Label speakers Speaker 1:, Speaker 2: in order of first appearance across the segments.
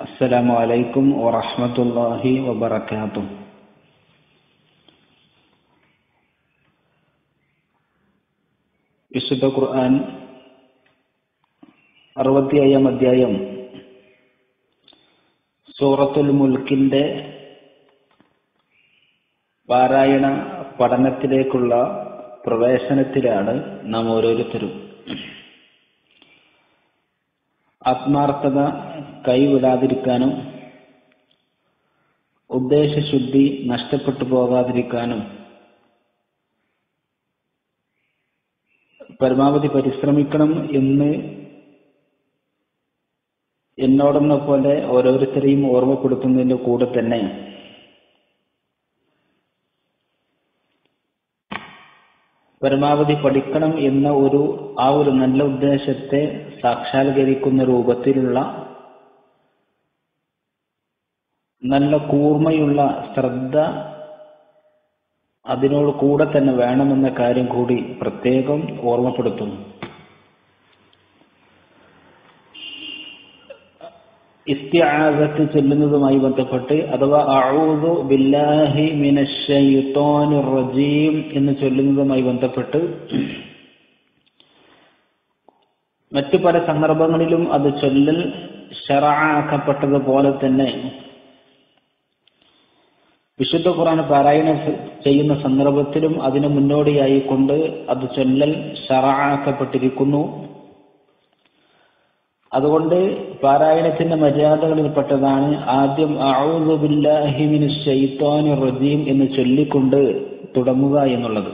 Speaker 1: السلام عليكم ورحمة الله وبركاته വിശുദ്ധ ഖുർആൻ അറുപത്തിയേഴാം അധ്യായം സൂറത്തുൽ മുൽക്കിന്റെ പാരായണ പഠനത്തിലേക്കുള്ള പ്രവേശനത്തിലാണ് നാം ഓരോരുത്തരും ആത്മാർത്ഥത കൈവിടാതിരിക്കാനും ഉദ്ദേശശുദ്ധി നഷ്ടപ്പെട്ടു പോകാതിരിക്കാനും പരമാവധി പരിശ്രമിക്കണം എന്ന് എന്നോടെന്ന പോലെ ഓരോരുത്തരെയും ഓർമ്മപ്പെടുത്തുന്നതിന്റെ കൂടെ തന്നെ പരമാവധി പഠിക്കണം എന്ന ഒരു ആ ഒരു നല്ല ഉദ്ദേശത്തെ സാക്ഷാത്കരിക്കുന്ന രൂപത്തിലുള്ള നല്ല കൂർമ്മയുള്ള ശ്രദ്ധ അതിനോട് കൂടെ തന്നെ വേണമെന്ന കാര്യം കൂടി പ്രത്യേകം ഓർമ്മപ്പെടുത്തുന്നു. ഇസ്തിആസത്ത് ചൊല്ലുന്നതുമായി ബന്ധപ്പെട്ട് അഥവാ അഊദു ബില്ലാഹി മിനശ്ശൈത്വാനിർ റജീം എന്ന് ചൊല്ലുന്നതുമായി ബന്ധപ്പെട്ട് മറ്റു പല സന്ദർഭങ്ങളിലും അത് ചൊല്ലൽ ഷറാക്കപ്പെട്ടതുപോലെ തന്നെ വിശുദ്ധ ഖുർആൻ പാരായണം ചെയ്യുന്ന സന്ദർഭത്തിലും അതിനു മുന്നോടിയായി കൊണ്ട് അത് ചൊല്ലൽ ഷറാക്കപ്പെട്ടിരിക്കുന്നു അതുകൊണ്ട് പാരായണത്തിന്റെ മര്യാദകളിൽപ്പെട്ടതാണ് ആദ്യം ഔദുബില്ലാഹിമിന് ഷെയ്ത്താനു റജീം എന്ന് ചൊല്ലിക്കൊണ്ട് തുടങ്ങുക എന്നുള്ളത്.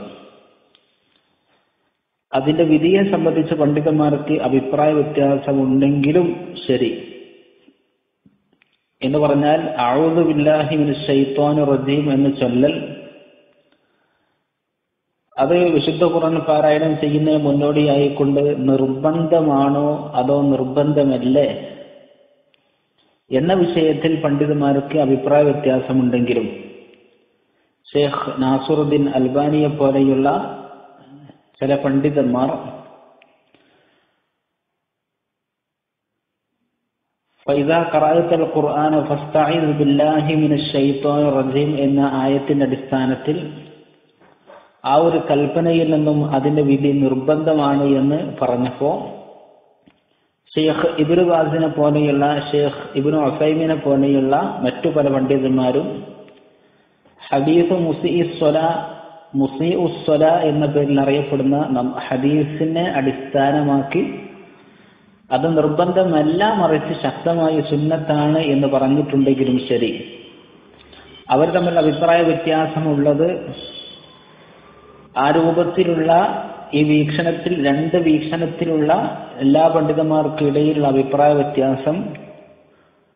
Speaker 1: അതിന്റെ വിധിയെ സംബന്ധിച്ച് പണ്ഡിതന്മാർക്ക് അഭിപ്രായ വ്യത്യാസമുണ്ടെങ്കിലും ശരി. എന്ന് പറഞ്ഞാൽ ഔദുബില്ലാഹിമിന് ഷെയ്ത്താനു റജീം എന്ന് ചൊല്ലൽ അത് വിശുദ്ധ ഖുർആൻ പാരായണം ചെയ്യുന്നതിന് മുന്നോടിയായിക്കൊണ്ട് നിർബന്ധമാണോ അതോ നിർബന്ധമല്ലേ? എന്ന വിഷയത്തിൽ പണ്ഡിതന്മാർക്ക് അഭിപ്രായ വ്യത്യാസമുണ്ടെങ്കിലും ഷേഖ് നാസുറുദ്ദീൻ അൽബാനിയെ പോലെയുള്ള ചില പണ്ഡിതന്മാർ ഫൈദാ ഖറായത്തൽ ഖുർആൻ فاستعذ ബില്ലാഹി من الشيطان റജീം എന്ന ആയത്തിന്റെ അടിസ്ഥാനത്തിൽ ആ ഒരു കൽപ്പനയിൽ നിന്നും അതിന്റെ വിധി നിർബന്ധമാണ് എന്ന് പറഞ്ഞപ്പോ ഷെയ്ഖ് ഇബിനു ബാസിനെ പോലെയുള്ള ഷെയ്ഖ് ഇബിനു ഒസൈമിനെ പോലെയുള്ള മറ്റു പല പണ്ഡിതന്മാരും ഹദീസ് മുസി സ്വല മുസി ഉസ്വല എന്ന പേരിൽ അറിയപ്പെടുന്ന ഹദീസിനെ അടിസ്ഥാനമാക്കി അത് നിർബന്ധമല്ല മറിച്ച് ശക്തമായ സുന്നത്താണ് എന്ന് പറഞ്ഞിട്ടുണ്ടെങ്കിലും ശരി. അവർ തമ്മിൽ അഭിപ്രായ വ്യത്യാസമുള്ളത് ആ രൂപത്തിലുള്ള ഈ വീക്ഷണത്തിൽ രണ്ട് വീക്ഷണത്തിലുള്ള എല്ലാ പണ്ഡിതന്മാർക്കിടയിലുള്ള അഭിപ്രായ വ്യത്യാസം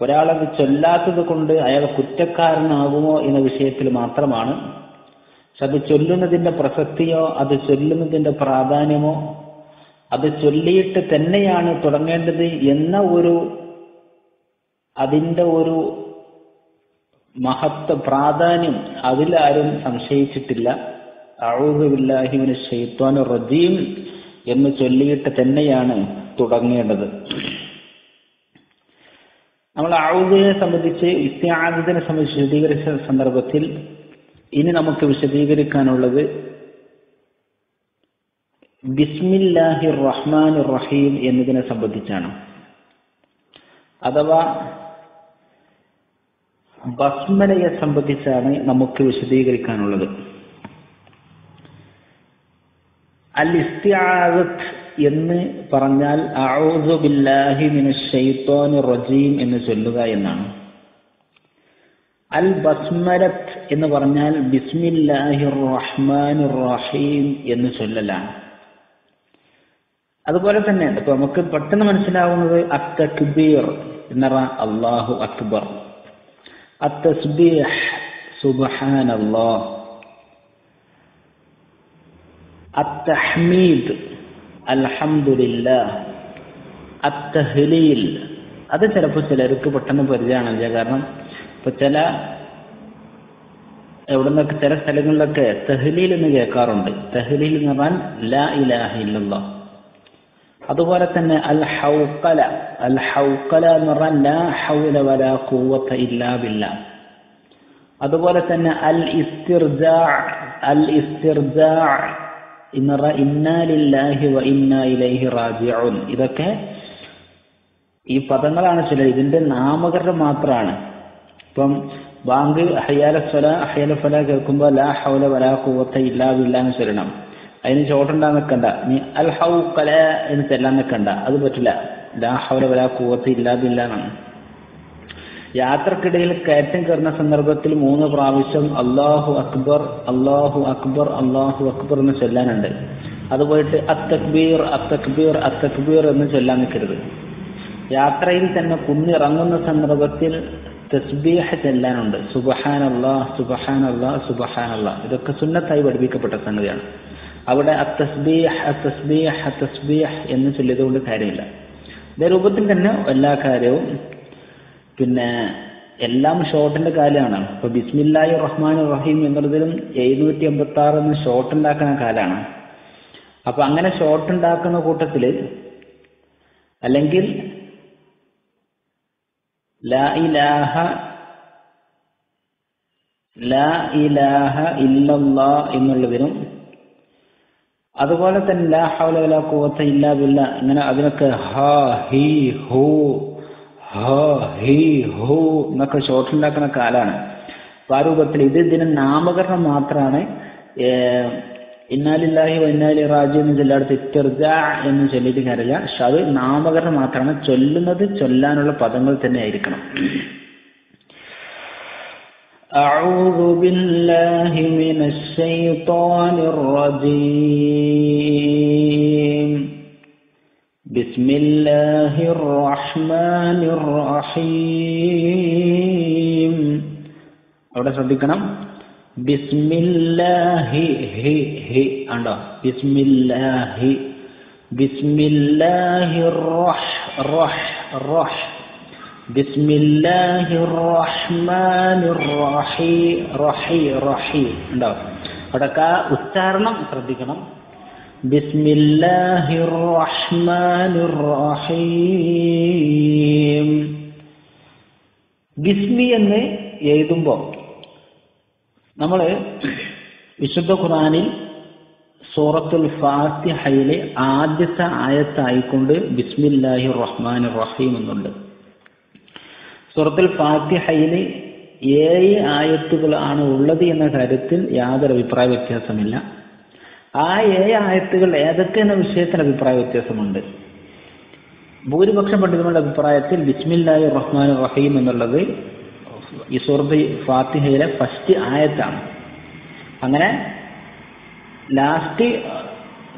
Speaker 1: ഒരാളത് ചൊല്ലാത്തത് കൊണ്ട് അയാൾ കുറ്റക്കാരനാകുമോ എന്ന വിഷയത്തിൽ മാത്രമാണ്. പക്ഷെ അത് ചൊല്ലുന്നതിന്റെ പ്രസക്തിയോ അത് ചൊല്ലുന്നതിന്റെ പ്രാധാന്യമോ അത് ചൊല്ലിയിട്ട് തന്നെയാണ് തുടങ്ങേണ്ടത് എന്ന ഒരു അതിന്റെ ഒരു മഹത്വ പ്രാധാന്യം അതിലാരും സംശയിച്ചിട്ടില്ല. അഴുതുബില്ലാഹിമിന് ഷെയ്ത്വാൻ റജീം എന്ന് ചൊല്ലിയിട്ട് തന്നെയാണ് തുടങ്ങേണ്ടത്. നമ്മൾ ഔദയെ സംബന്ധിച്ച് ഇസ്തിയാദിനെ സംബന്ധിച്ച് വിശദീകരിച്ച സന്ദർഭത്തിൽ ഇനി നമുക്ക് വിശദീകരിക്കാനുള്ളത് ബിസ്മില്ലാഹി റഹ്മാൻ റഹീം എന്നതിനെ സംബന്ധിച്ചാണ്. അഥവാ ബസ്മലയെ സംബന്ധിച്ചാണ് നമുക്ക് വിശദീകരിക്കാനുള്ളത്. അൽ ഇസ്തിയാദത്ത് എന്ന് പറഞ്ഞാൽ ബില്ലാഹി റജീം എന്ന് ചൊല്ലുക എന്നാണ്. അൽ ബസ്മരത്ത് എന്ന് പറഞ്ഞാൽ ബിസ്മില്ലാഹി റഹ്മാൻ റഹീം എന്ന് ചൊല്ലലാണ്. അതുപോലെ തന്നെ ഇപ്പൊ നമുക്ക് പെട്ടെന്ന് മനസ്സിലാവുന്നത് അത്തക്ബീർ എന്ന് പറഞ്ഞാൽ അള്ളാഹു അക്ബർ. സുബ്ഹാനല്ലാഹ്. അത്തഹ്മീദ് അൽഹംദുലില്ലാ അത്തഹ്ലീൽ അത് ചിലപ്പോൾ ചിലർക്ക് പെട്ടെന്ന് പരിചയമാണില്ല കാരണം ഇപ്പൊ ചില എവിടുന്നൊക്കെ ചില സ്ഥലങ്ങളിലൊക്കെ തെഹ്ലീൽ എന്ന് കേൾക്കാറുണ്ട്. തെഹ്ലീൽ എന്ന് പറഞ്ഞാൽ ലാ ഇലാഹ ഇല്ലല്ലാ അതുപോലെ തന്നെ അൽ ഹൗക്കല അൽ ഹൗക്കല എന്ന് പറഞ്ഞാൽ ലാ ഹൗല വലാ ഇല്ലാ അതുപോലെ തന്നെ അൽ ഇസ്തിർജാ അൽ ഇസ്തിർജാ വ ഇന്നാ ഇലൈഹി ഇതൊക്കെ ഈ പദങ്ങളാണ് ചില ഇതിന്റെ നാമകരണം മാത്രമാണ്. ഇപ്പം ബാങ്ക് ഹയ്യാല സ്വല ഹയ്യാല ഫല കേൾക്കുമ്പോൾ ലാ ഹൗല വലാ കൂവത്ത ഇല്ലാ ബില്ലാ എന്ന് ചൊല്ലണം. അതിന് ചോട്ടുണ്ടാൻ നിൽക്കണ്ട നീ അൽ ഹൗ കല എന്ന് ചെല്ലാൻ നിൽക്കണ്ട അത് പറ്റില്ല. ലാ ഹൗല വലാ ഖുവത ഇല്ലാ ബില്ലാ എന്നാണ്. യാത്രക്കിടയിൽ കയറ്റം കയറുന്ന സന്ദർഭത്തിൽ മൂന്ന് പ്രാവശ്യം അള്ളാഹു അക്ബർ അള്ളാഹു അക്ബർ അള്ളാഹു അക്ബർ എന്ന് ചൊല്ലാനുണ്ട്. അത് പോയിട്ട് അത്തക്ബീർ അത്തക്ബീർ അത്തക്ബീർ എന്ന് ചൊല്ലാൻ നിൽക്കരുത് യാത്രയിൽ തന്നെ കുന്നിറങ്ങുന്ന സന്ദർഭത്തിൽ തസ്ബീഹ ചെല്ലാനുണ്ട്. സുബഹാനല്ലാ സുബഹാനല്ലാ സുബഹാനല്ലാ ഇതൊക്കെ സുന്നത്തായി പഠിപ്പിക്കപ്പെട്ട സംഗതിയാണ്. അവിടെ അത്തസ്ബീഹ് അത്തസ്ബീഹ് അത്തസ്ബീഹ് എന്ന് ചൊല്ലിയതുകൊണ്ട് കാര്യമില്ല. ഇതേ രൂപത്തിൽ തന്നെ എല്ലാ കാര്യവും പിന്നെ എല്ലാം ഷോർട്ടിന്റെ കാലമാണ് ഇപ്പൊ ബിസ്മില്ലായി റഹ്മാൻ റഹീം എന്നുള്ളതിലും എഴുന്നൂറ്റി എൺപത്തി ആറ് എന്ന് ഷോർട്ട് ഉണ്ടാക്കുന്ന കാലാണ്. അപ്പൊ അങ്ങനെ ഷോർട്ട് ഉണ്ടാക്കുന്ന കൂട്ടത്തിൽ അല്ലെങ്കിൽ ലാ ഇലാഹ ലാ ഇലാഹ ഇല്ലല്ലാ എന്നുള്ളതിനും അതുപോലെ തന്നെ ലാ ഹൗല വലാ ഖുവത ഇല്ലാ ബില്ല ഇങ്ങനെ അതിനൊക്കെ ഹ ഹി ഹു ഹ ഹി ഹു എന്നൊക്കെ ഷോർട്ട് ഉണ്ടാക്കുന്ന കാലാണ്. അപ്പൊ ആ രൂപത്തിൽ ഇത് ഇതിന് നാമകരണം മാത്രമാണ് ഇന്നാലില്ലാഹി വന്നാലി റാജി എന്ന് ചെല്ലാടത്ത് ഇത്തിർജ എന്ന് ചൊല്ലിയിട്ട് കാര്യമില്ല. പക്ഷെ അത് നാമകരണം മാത്രമാണ്. ചൊല്ലുന്നത് ചൊല്ലാനുള്ള പദങ്ങൾ തന്നെ ആയിരിക്കണം. أعوذ بالله من الشيطان الرجيم بسم الله الرحمن الرحيم അവിടെ ശ്രദ്ധിക്കണം ബിസ്മില്ലാഹി ഹി ഹി ആണ്ടോ ബിസ്മില്ലാഹി ബിസ്മില്ലാഹി റഹ് റഹ് റഹ് ബിസ്മില്ലാഹി റഹ്മാനി റഹീ റഹീ. رحيم ഉണ്ടോ? അവിടെ ഉച്ചാരണം ശ്രദ്ധിക്കണം. ബിസ്മില്ലാഹിർ റഹ്മാനിർ റഹീം ബിസ്മി എന്ന് എഴുതുമ്പോൾ നമ്മൾ വിശുദ്ധ ഖുറാനിൽ സൂറത്തുൽ ഫാത്തിഹയിലെ ആദ്യത്തെ ആയത്തായിക്കൊണ്ട് ബിസ്മില്ലാഹിർ റഹ്മാനിർ റഹീം എന്നുണ്ട്. സൂറത്തുൽ ഫാത്തിഹയിൽ ഏഴ് ആയത്തുകളാണ് ഉള്ളത് എന്ന കാര്യത്തിൽ യാതൊരു അഭിപ്രായ വ്യത്യാസമില്ല. ആ ഏഴ് ആയത്തുകൾ ഏതൊക്കെ എന്ന വിഷയത്തിൽ അഭിപ്രായ വ്യത്യാസമുണ്ട്. ഭൂരിപക്ഷം പണ്ഡിതങ്ങളുടെ അഭിപ്രായത്തിൽ ബിസ്മില്ലാഹി റഹ്മാൻ റഹീം എന്നുള്ളത് ഈ സുഹൃത്ത് ഫാത്തിഹയിലെ ഫസ്റ്റ് ആയത്താണ്. അങ്ങനെ ലാസ്റ്റ്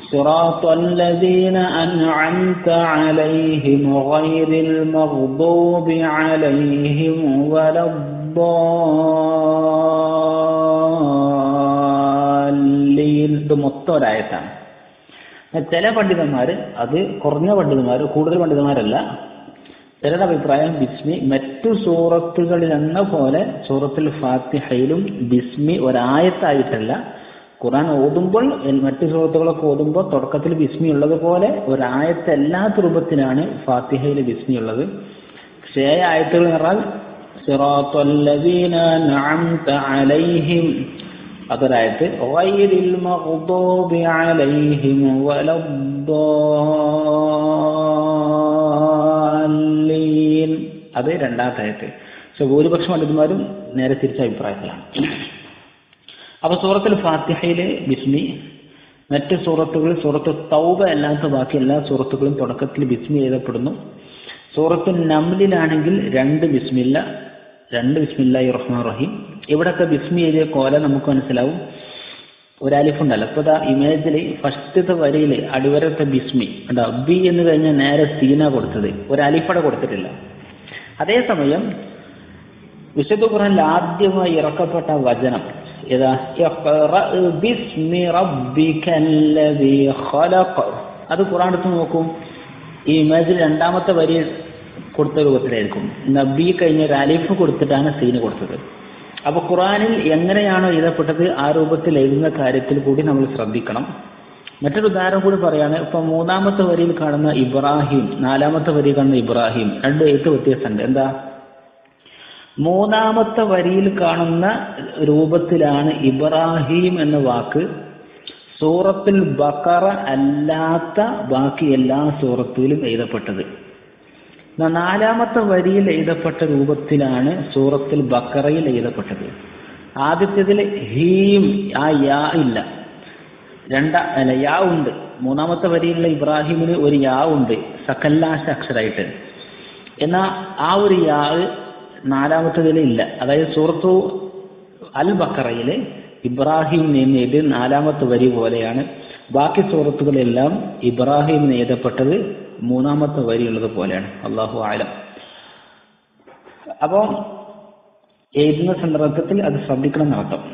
Speaker 1: صراط الذين أنعمت عليهم غير المغضوب عليهم ولا الضالين ഇത് മൊത്തം ഒരായത്താണ് ചില പണ്ഡിതന്മാർ അത് കുറഞ്ഞ പണ്ഡിതന്മാർ കൂടുതൽ പണ്ഡിതന്മാരല്ല ചിലരുടെ അഭിപ്രായം ബിസ്മി മറ്റു സൂറത്തുകളിൽ എന്ന പോലെ സൂറത്തുൽ ഫാത്തിഹയിലും ബിസ്മി ഒരായത്തായിട്ടല്ല ഖുറാൻ ഓതുമ്പോൾ മറ്റു സുഹൃത്തുക്കളൊക്കെ ഓതുമ്പോൾ തുടക്കത്തിൽ ബിസ്മി ഉള്ളത് പോലെ ഒരായത്ത് എല്ലാ രൂപത്തിലാണ് ഫാത്തിഹയിൽ ബിസ്മി ഉള്ളത് പക്ഷേ ആയത്തുകൾ പറഞ്ഞാൽ അതൊരായത്ത് അത് രണ്ടാമത്തെ ആയത്ത്. പക്ഷെ ഭൂരിപക്ഷം പണ്ഡിതന്മാരും നേരെ തിരിച്ച അഭിപ്രായത്തിലാണ്. അപ്പൊ സൂറത്തിൽ ഫാത്തിഹയിലെ ബിസ്മി. മറ്റ് സൂറത്തുകൾ സൂറത്ത് തൗബ അല്ലാത്ത ബാക്കി എല്ലാ സൂറത്തുകളും തുടക്കത്തിൽ ബിസ്മി എഴുതപ്പെടുന്നു. സൂറത്തു നംലിലാണെങ്കിൽ രണ്ട് ബിസ്മില്ല രണ്ട് ബിസ്മില്ലാഹി റഹ്മാൻ റഹീം. ഇവിടൊക്കെ ബിസ്മി എഴുതിയ കോല നമുക്ക് മനസ്സിലാവും. ഒരാലിഫുണ്ടല്ലോ. അപ്പൊ ഇതാ ഇമേജിൽ ഫസ്റ്റത്തെ വരിയിൽ അടിവരത്തെ ബിസ്മി. ഉണ്ടോ ബി എന്ന് കഴിഞ്ഞാൽ നേരെ സീന കൊടുത്തത്. ഒരു അലിഫട കൊടുത്തിട്ടില്ല. അതേസമയം വിശുദ്ധ ഖുറാനിൽ ആദ്യമായി ഇറക്കപ്പെട്ട വചനം ഏതാ ബിസ്മി റബ്ബിക്കല്ലദീ ഖലഖ് അത് ഖുറാൻ എടുത്ത് നോക്കൂ. ഈ ഇമേജിൽ രണ്ടാമത്തെ വരി കൊടുത്ത രൂപത്തിലായിരിക്കും. നബി കഴിഞ്ഞ ഒരു അലിഫ് കൊടുത്തിട്ടാണ് സീന് കൊടുത്തത്. അപ്പൊ ഖുറാനിൽ എങ്ങനെയാണോ എഴുതപ്പെട്ടത് ആ രൂപത്തിൽ എഴുതുന്ന കാര്യത്തിൽ കൂടി നമ്മൾ ശ്രദ്ധിക്കണം. മറ്റൊരു ഉദാഹരണം കൂടി പറയാണ്. ഇപ്പൊ മൂന്നാമത്തെ വരിയിൽ കാണുന്ന ഇബ്രാഹിം നാലാമത്തെ വരിയിൽ കാണുന്ന ഇബ്രാഹിം. രണ്ട് എഴുത്ത് വ്യത്യാസമുണ്ട്. എന്താ? മൂന്നാമത്തെ വരിയിൽ കാണുന്ന രൂപത്തിലാണ് ഇബ്രാഹിം എന്ന വാക്ക്. സൂറത്തിൽ ബക്കറ അല്ലാത്ത ബാക്കി എല്ലാ സൂറത്തിലും എഴുതപ്പെട്ടത്. നാലാമത്തെ വരിയിൽ എഴുതപ്പെട്ട രൂപത്തിലാണ് സൂറത്തിൽ ബക്കറയിൽ എഴുതപ്പെട്ടത്. ആദ്യത്തേതിൽ ഹീം ആ യാ ഇല്ല. രണ്ട അല്ല യാ ഉണ്ട്. മൂന്നാമത്തെ വരിയിലുള്ള ഇബ്രാഹിമിന് ഒരു യാ ഉണ്ട് സക്കല്ലാശ അക്ഷരായിട്ട്. എന്നാൽ ആ ഒരു യാ നാലാമത്തതിൽ ഇല്ല. അതായത് സൂറത്തു അൽ ബക്കറയിലെ ഇബ്രാഹിം എന്ന് എഴുതി നാലാമത്തെ വരി പോലെയാണ്. ബാക്കി സൂറത്തുകളെല്ലാം ഇബ്രാഹിം നേതപ്പെട്ടത് മൂന്നാമത്തെ വരിയുള്ളത് പോലെയാണ്. അള്ളാഹു ആലം അപ്പോൾ എഴുതുന്ന സന്ദർഭത്തിൽ അത് ശ്രദ്ധിക്കണം നടത്തും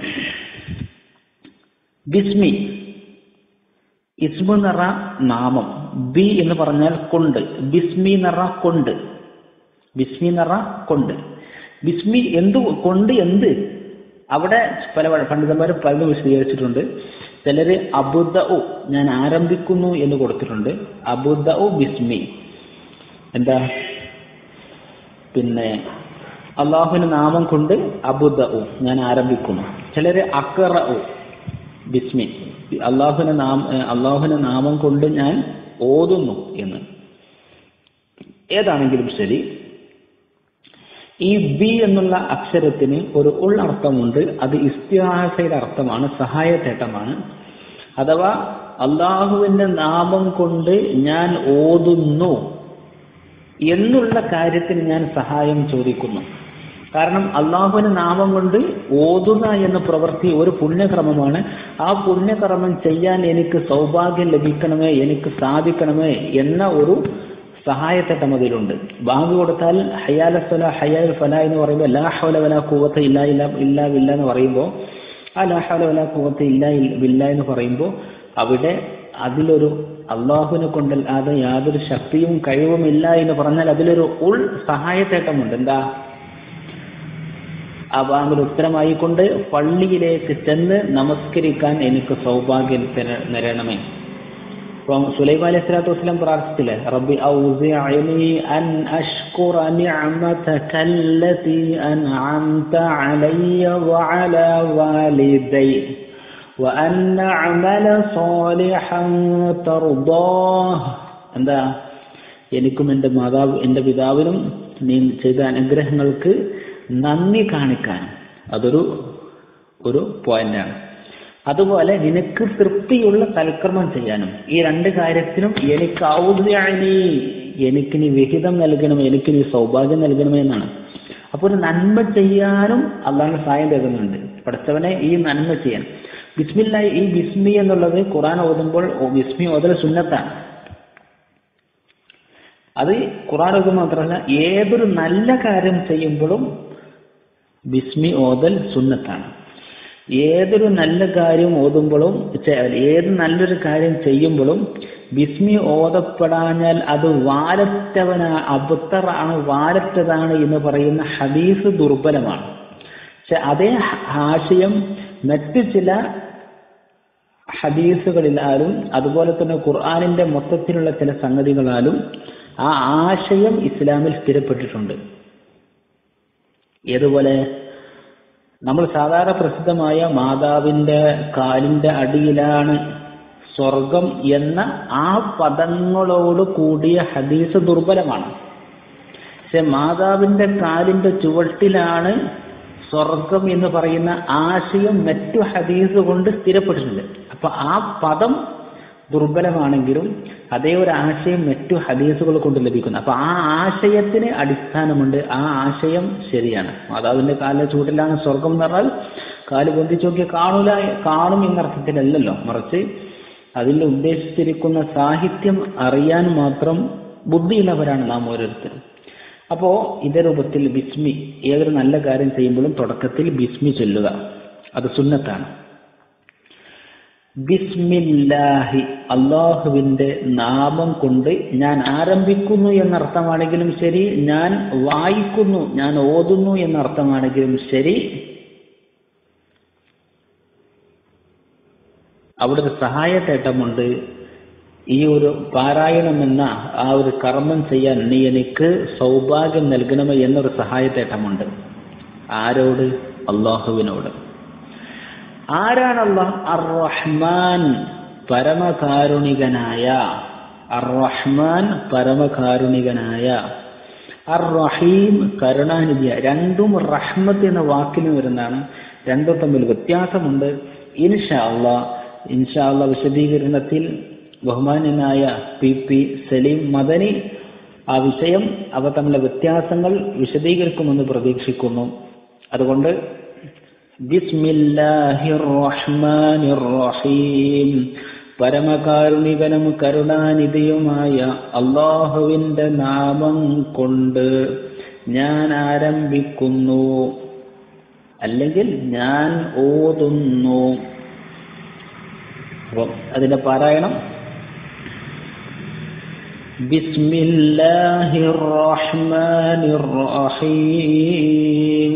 Speaker 1: ബിസ്മി ഇസ്മു നിറ നാമം. ബി എന്ന് പറഞ്ഞാൽ കൊണ്ട്. ബിസ്മി നിറ കൊണ്ട്. ബിസ്മി നിറ കൊണ്ട്. ബിസ്മി എന്ത് കൊണ്ട് എന്ത്? അവിടെ പല പണ്ഡിതന്മാർ പലതും വിശദീകരിച്ചിട്ടുണ്ട്. ചിലര് അബുദ ഞാൻ ആരംഭിക്കുന്നു എന്ന് കൊടുത്തിട്ടുണ്ട്. അബുദ ബിസ്മി എന്താ? പിന്നെ അള്ളാഹുവിന്റെ നാമം കൊണ്ട് അബുദ ഞാൻ ആരംഭിക്കുന്നു. ചിലര് അക്കറ ബിസ്മി അള്ളാഹുവിന്റെ നാമ അള്ളാഹുവിന്റെ നാമം കൊണ്ട് ഞാൻ ഓതുന്നു എന്ന്. ഏതാണെങ്കിലും ശരി ഈ ബി എന്നുള്ള അക്ഷരത്തിന് ഒരു ഉള്ളർത്ഥമുണ്ട് അത് ഇസ്തിഹാസയുടെ അർത്ഥമാണ് സഹായത്തേട്ടമാണ് അഥവാ അള്ളാഹുവിന്റെ നാമം കൊണ്ട് ഞാൻ ഓതുന്നു എന്നുള്ള കാര്യത്തിന് ഞാൻ സഹായം ചോദിക്കുന്നു. കാരണം അള്ളാഹുവിന്റെ നാമം കൊണ്ട് ഓതുക എന്ന പ്രവൃത്തി ഒരു പുണ്യക്രമമാണ് ആ പുണ്യക്രമം ചെയ്യാൻ എനിക്ക് സൗഭാഗ്യം ലഭിക്കണമേ എനിക്ക് സാധിക്കണമേ എന്ന ഒരു സഹായത്തട്ടം അതിലുണ്ട് ബാങ്ക് കൊടുത്താൽ ഹയാല സല ഹയാൽ ഫല എന്ന് പറയുമ്പോൾ ലാ ഹൗല വല കൂവത്ത് ഇല്ല ഇല്ല ഇല്ല വില്ല എന്ന് പറയുമ്പോൾ ആ ലാ ഹൗല വല കൂവത്ത് ഇല്ല വില്ല എന്ന് പറയുമ്പോൾ അവിടെ അതിലൊരു അള്ളാഹുവിനെ കൊണ്ടല്ലാതെ യാതൊരു ശക്തിയും കഴിവുമില്ല എന്ന് പറഞ്ഞാൽ അതിലൊരു ഉൾ സഹായത്തേട്ടമുണ്ട്. എന്താ? ആ ബാങ്കിന് ഉത്തരമായിക്കൊണ്ട് പള്ളിയിലേക്ക് ചെന്ന് നമസ്കരിക്കാൻ എനിക്ക് സൗഭാഗ്യം തരണമേ. ഇപ്പം സുലൈബ് അലൈഹി സ്വലാത്തു വസ്സലാം പ്രാർത്ഥിച്ചില്ലേ? റബ്ബി ഔസിഅനി അൻ അഷ്കുറ നിഅമതക അൻഅംത വാലിദൈ വഅൻ എന്താ? എനിക്കും എന്റെ മാതാവ് എന്റെ പിതാവിനും നീ ചെയ്ത അനുഗ്രഹങ്ങൾക്ക് നന്ദി കാണിക്കാൻ. അതൊരു ഒരു പോയിന്റാണ് അതുപോലെ നിനക്ക് തൃപ്തിയുള്ള സൽക്രമം ചെയ്യാനും ഈ രണ്ട് കാര്യത്തിനും എനിക്ക് ഔദ്യാനി. എനിക്ക് നീ വിഹിതം നൽകണം എനിക്ക് നീ സൗഭാഗ്യം നൽകണമേ എന്നാണ്. അപ്പൊ ഒരു നന്മ ചെയ്യാനും അള്ളാഹ് സഹായം തരുന്നുണ്ട്. പഠിച്ചവനെ ഈ നന്മ ചെയ്യാൻ. ബിസ്മില്ല ഈ ബിസ്മി എന്നുള്ളത് ഖുറാൻ ഓതുമ്പോൾ ബിസ്മി ഓതൽ സുന്നത്താണ്. അത് ഖുറാൻ ഓതും മാത്രമല്ല ഏതൊരു നല്ല കാര്യം ചെയ്യുമ്പോഴും ബിസ്മി ഓതൽ സുന്നത്താണ്. ഏതൊരു നല്ല കാര്യം ഓതുമ്പോഴും ഏത് നല്ലൊരു കാര്യം ചെയ്യുമ്പോഴും ബിസ്മി ഓതപ്പെടാഞ്ഞാൽ അത് വാലറ്റവനാ അബുത്തറാണ് വാരറ്റതാണ് എന്ന് പറയുന്ന ഹദീസ് ദുർബലമാണ്. പക്ഷെ അതേ ആശയം മറ്റ് ചില ഹദീസുകളിലാലും അതുപോലെ തന്നെ ഖുർആാനിന്റെ മൊത്തത്തിലുള്ള ചില സംഗതികളാലും ആ ആശയം ഇസ്ലാമിൽ സ്ഥിരപ്പെട്ടിട്ടുണ്ട്. ഏതുപോലെ? നമ്മൾ സാധാരണ പ്രസിദ്ധമായ മാതാവിന്റെ കാലിന്റെ അടിയിലാണ് സ്വർഗം എന്ന ആ പദങ്ങളോട് കൂടിയ ഹദീസ് ദുർബലമാണ്. പക്ഷെ മാതാവിന്റെ കാലിന്റെ ചുവട്ടിലാണ് സ്വർഗം എന്ന് പറയുന്ന ആശയം മറ്റു ഹദീസ് കൊണ്ട് സ്ഥിരപ്പെട്ടിട്ടുണ്ട്. അപ്പൊ ആ പദം ദുർബലമാണെങ്കിലും അതേ ഒരു ആശയം മറ്റു ഹദീസുകൾ കൊണ്ട് ലഭിക്കുന്നു. അപ്പൊ ആ ആശയത്തിന് അടിസ്ഥാനമുണ്ട്. ആ ആശയം ശരിയാണ്. മാതാവിന്റെ കാലിലെ ചൂട്ടിലാണ് സ്വർഗം എന്ന് പറഞ്ഞാൽ കാൽ പൊന്തിച്ചു നോക്കിയ കാണൂല കാണും എന്നർത്ഥത്തിലല്ലല്ലോ. മറിച്ച് അതിൽ ഉദ്ദേശിച്ചിരിക്കുന്ന സാഹിത്യം അറിയാൻ മാത്രം ബുദ്ധിയുള്ളവരാണ് നാം ഓരോരുത്തരും. അപ്പോ ഇതേ രൂപത്തിൽ ബിസ്മി ഏതൊരു നല്ല കാര്യം ചെയ്യുമ്പോഴും തുടക്കത്തിൽ ബിസ്മി ചൊല്ലുക. അത് സുന്നത്താണ്. ബിസ്മില്ലാഹി അള്ളാഹുവിന്റെ നാമം കൊണ്ട് ഞാൻ ആരംഭിക്കുന്നു എന്നർത്ഥമാണെങ്കിലും ശരി ഞാൻ വായിക്കുന്നു ഞാൻ ഓതുന്നു എന്നർത്ഥമാണെങ്കിലും ശരി. അവിടെ ഒരു സഹായത്തേട്ടമുണ്ട് ഈ ഒരു പാരായണം എന്ന ആ ഒരു കർമ്മം ചെയ്യാൻ നീ എനിക്ക് സൗഭാഗ്യം നൽകണമേ എന്നൊരു സഹായത്തേട്ടമുണ്ട് ആരോട്? അള്ളാഹുവിനോട്. ആരാണ് അറഹ്മാൻ അർ റഹ്മാൻ പരമകാരുണികനായ. അർ റഹ്മാൻ പരമകാരുണികനായ. അർ റഹീം കരുണാനിധിയ രണ്ടും റഹ്മത്ത് എന്ന വാക്കിന് വരുന്നതാണ്. രണ്ടും തമ്മിൽ വ്യത്യാസമുണ്ട്. ഇൻഷാ അള്ളാ ഇൻഷാ അള്ളാ വിശദീകരണത്തിൽ ബഹുമാന്യനായ പി പി സലീം മദനി ആ വിഷയം അവ തമ്മിലെ വ്യത്യാസങ്ങൾ വിശദീകരിക്കുമെന്ന് പ്രതീക്ഷിക്കുന്നു. അതുകൊണ്ട് ബിസ്മില്ലാഹിർ റഹ്മാനിർ റഹീം പരമകാരുണികനും കരുണാനിധിയുമായ അള്ളാഹുവിന്റെ നാമം കൊണ്ട് ഞാൻ ആരംഭിക്കുന്നു അല്ലെങ്കിൽ ഞാൻ ഓതുന്നു അപ്പം അതിന്റെ പാരായണം بسم الله الرحمن الرحيم